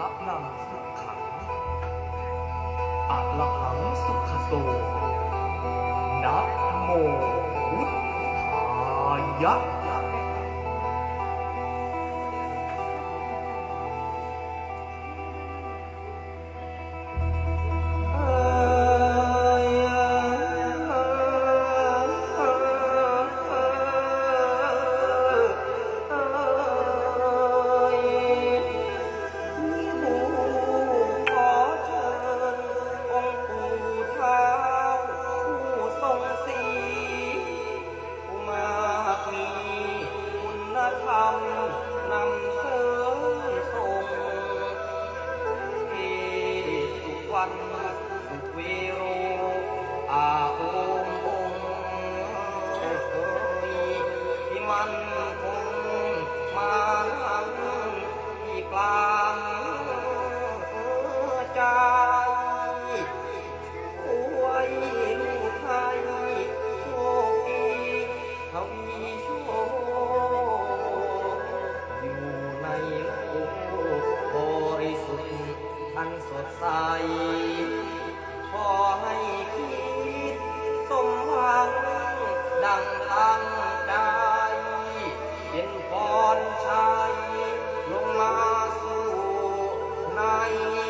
ลับลังสุขังอะละหังสุขโสนะโมพุทธายะ one Bye.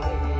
危。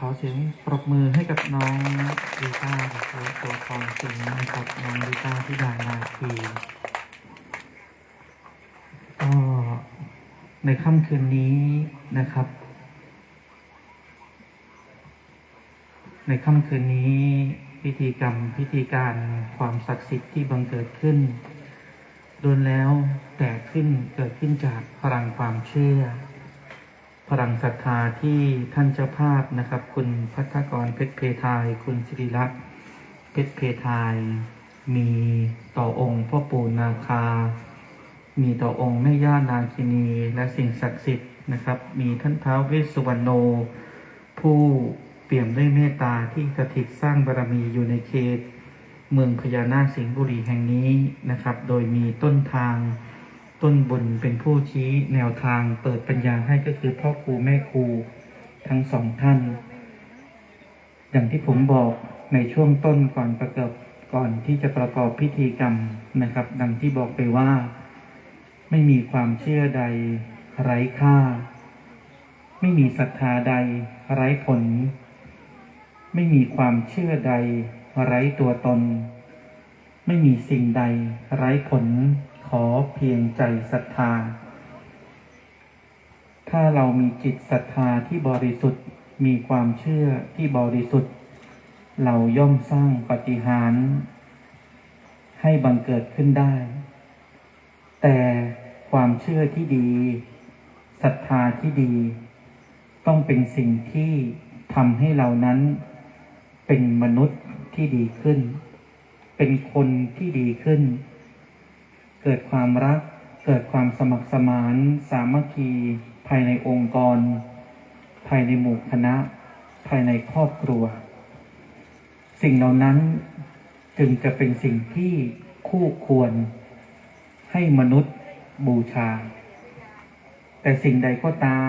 ขอเสียงปรบมือให้กับน้องลีต้ากับตัวตัวทองสิงห์นะครับน้องลีต้าที่ดานาทีก็ในค่ำคืนนี้นะครับ ในค่ำคืนนี้พิธีกรรมพิธีการความศักดิ์สิทธิ์ที่บังเกิดขึ้นล้วนแล้วแต่ขึ้นเกิดขึ้นจากพลังความเชื่อ พลังศรัทธาที่ท่านเจ้าภาพนะครับ คุณพัฒกรเพชรเพทาย คุณสิริลักษณ์เพชรเพทาย มีต่อองค์พ่อปู่นาคา มีต่อองค์แม่ย่านาคินีและสิ่งศักดิ์สิทธิ์นะครับ มีท่านท้าวเวสสุวรรณโน ผู้เปี่ยมด้วยเมตตาที่สถิตสร้างบารมีอยู่ในเขต เมืองพญานาคสิงห์บุรีแห่งนี้นะครับ โดยมีต้นทาง ต้นบุญเป็นผู้ชี้แนวทางเปิดปัญญาให้ก็คือพ่อครูแม่ครูทั้งสองท่าน อย่างที่ผมบอกในช่วงต้นก่อนประกอบก่อนที่จะประกอบพิธีกรรมนะครับ ดังที่บอกไปว่า ไม่มีความเชื่อใดไร้ค่า ไม่มีศรัทธาใดไร้ผล ไม่มีความเชื่อใดไร้ตัวตน ไม่มีสิ่งใดไร้ผล ขอเพียงใจศรัทธา ถ้าเรามีจิตศรัทธาที่บริสุทธิ์มีความเชื่อที่บริสุทธิ์ เราย่อมสร้างปฏิหารให้บังเกิดขึ้นได้ แต่ความเชื่อที่ดีศรัทธาที่ดี ต้องเป็นสิ่งที่ทำให้เรานั้น เป็นมนุษย์ที่ดีขึ้น เป็นคนที่ดีขึ้น เกิดความรัก เกิดความสมัครสมาน สามัคคี ภายในองค์กร ภายในหมู่คณะ ภายในครอบครัว สิ่งเหล่านั้นจึงจะเป็นสิ่งที่คู่ควรให้มนุษย์บูชา แต่สิ่งใดก็ตาม